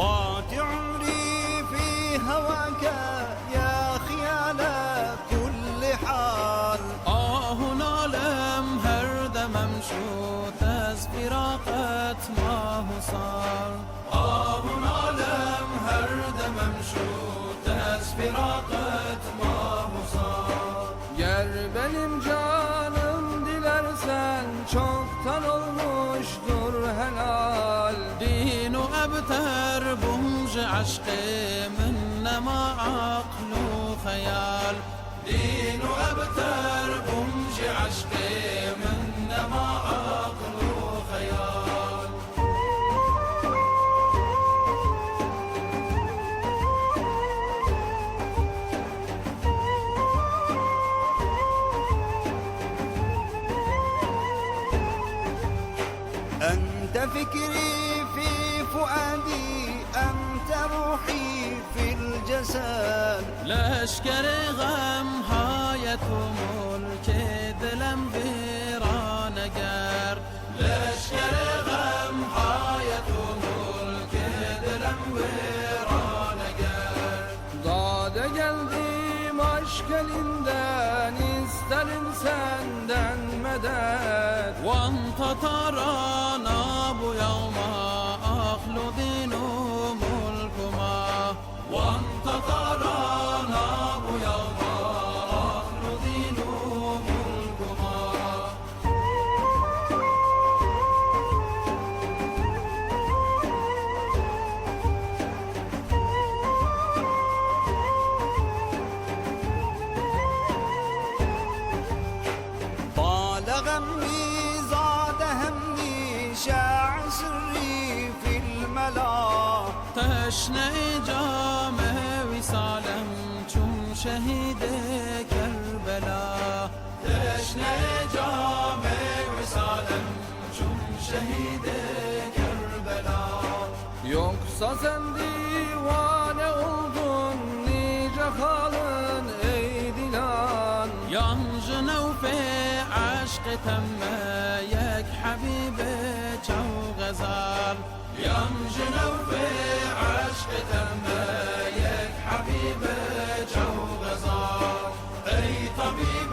ضاعت عمري في هواك يا خيال كل حال آه نالم هر دمم شد از فراقت ماه و سال آه نالم هر دمم شد از فراقت ماه و سال Gel benim canım dilersen çoktan olmuştur helal دين وأبتر عشقي منا ما عقل وخيال. أنت فكري في فؤادي أنت روحي في الجسد لشکر غم های تو ملک دلم ویرانگر لشکر غم های تو ملک دلم ویرانگر Dade geldim aşk elinden isterim senden medet وانت ترانا يوم أخلد نوم الكما وانتطى تشنه جام وصالم چون شهید کربلا تشنه جام وصالم چون شهید کربلا Yoksa sen divane oldun nice halın ey dilan ينج نوفي عشق تم يك حبيب جو غزال ينج نوفي حبيب جو غزال اي طبيب